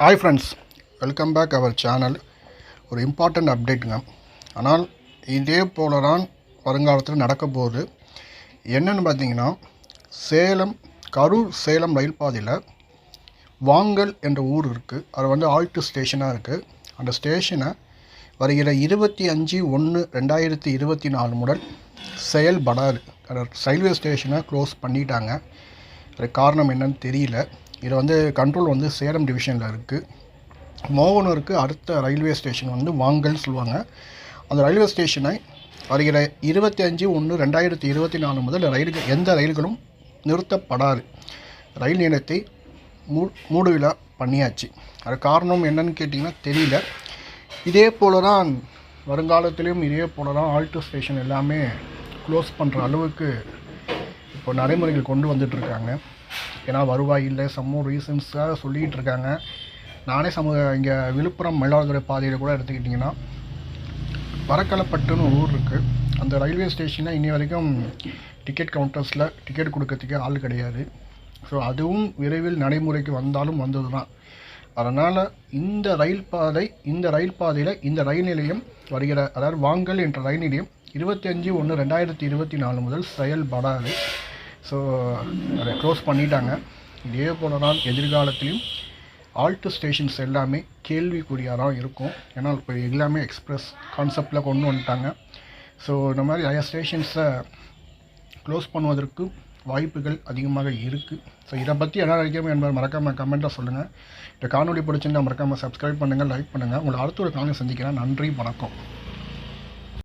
Hi friends welcome back our channel ஒரு important அப்டேட்டுங்க ஆனால் இதே போல தான் வருங்காலத்தில் நடக்க போகுது. என்னென்னு பார்த்தீங்கன்னா சேலம் கரூர் சேலம் ரயில் பாதையில் வாங்கல் என்ற ஊர் இருக்குது அது வந்து ஆல்ட்டு ஸ்டேஷனாக இருக்குது அந்த ஸ்டேஷனை வருகிற இருபத்தி அஞ்சு ஒன்று ரெண்டாயிரத்தி இருபத்தி நாலு முதல் செயல்படாது அந்த ரயில்வே ஸ்டேஷனை க்ளோஸ் பண்ணிட்டாங்க. அது காரணம் என்னன்னு தெரியல. இது வந்து கண்ட்ரோல் வந்து சேலம் டிவிஷனில் இருக்குது மோகனூருக்கு அடுத்த ரயில்வே ஸ்டேஷன் வந்து வாங்கல்னு சொல்லுவாங்க. அந்த ரயில்வே ஸ்டேஷனை வருகிற இருபத்தி அஞ்சு ஒன்று ரெண்டாயிரத்தி இருபத்தி நாலு முதல் ரயில்கள் எந்த ரயில்களும் நிறுத்தப்படாது. ரயில் நிலையத்தை மூ மூடுவிழா பண்ணியாச்சு. அது காரணம் என்னன்னு கேட்டிங்கன்னா தெரியல. இதே போல தான் வருங்காலத்திலையும் இதே போல தான் ஆல்டோ ஸ்டேஷன் எல்லாமே க்ளோஸ் பண்ணுற அளவுக்கு இப்போ நடைமுறைகள் கொண்டு வந்துட்டுருக்காங்க ஏன்னா வருவாய் இல்லை சம்மோ ரீசன்ஸாக சொல்லிகிட்டு இருக்காங்க. நானே சமூக இங்கே விழுப்புரம் மயிலாடுதுறை பாதையில் கூட எடுத்துக்கிட்டிங்கன்னா வரக்கலப்பட்டுன்னு ஒரு ஊர் இருக்குது அந்த ரயில்வே ஸ்டேஷனில் இன்னி வரைக்கும் டிக்கெட் கவுண்டர்ஸில் டிக்கெட் கொடுக்கறதுக்கு ஆள் கிடையாது. ஸோ அதுவும் விரைவில் நடைமுறைக்கு வந்தாலும் வந்தது தான் அதனால் இந்த ரயில் பாதை இந்த ரயில் பாதையில் இந்த ரயில் நிலையம் வருகிற அதாவது வாங்கல் என்ற ரயில் நிலையம் இருபத்தி அஞ்சு ஒன்று ரெண்டாயிரத்தி இருபத்தி நாலு முதல் செயல்படாது. ஸோ அதை க்ளோஸ் பண்ணிட்டாங்க. இதே போல தான் எதிர்காலத்திலையும் ஆல்ட்டு ஸ்டேஷன்ஸ் எல்லாமே கேள்விக்குறியாக தான் இருக்கும். ஏன்னா இப்போ எல்லாமே எக்ஸ்ப்ரெஸ் கான்செப்டில் கொண்டு வந்துட்டாங்க. ஸோ இந்த மாதிரி நிறைய ஸ்டேஷன்ஸை க்ளோஸ் பண்ணுவதற்கு வாய்ப்புகள் அதிகமாக இருக்குது ஸோ இதை பற்றி என்ன நினைக்கிறோம் என்பதை மறக்காமல் கமெண்ட்டாக சொல்லுங்கள் இந்த காணொலி பிடிச்சிருந்தா மறக்காமல் சப்ஸ்கிரைப் பண்ணுங்கள் லைக் பண்ணுங்கள் உங்களை அடுத்த ஒரு காணொலி சந்திக்கிறேன். நன்றி வணக்கம்.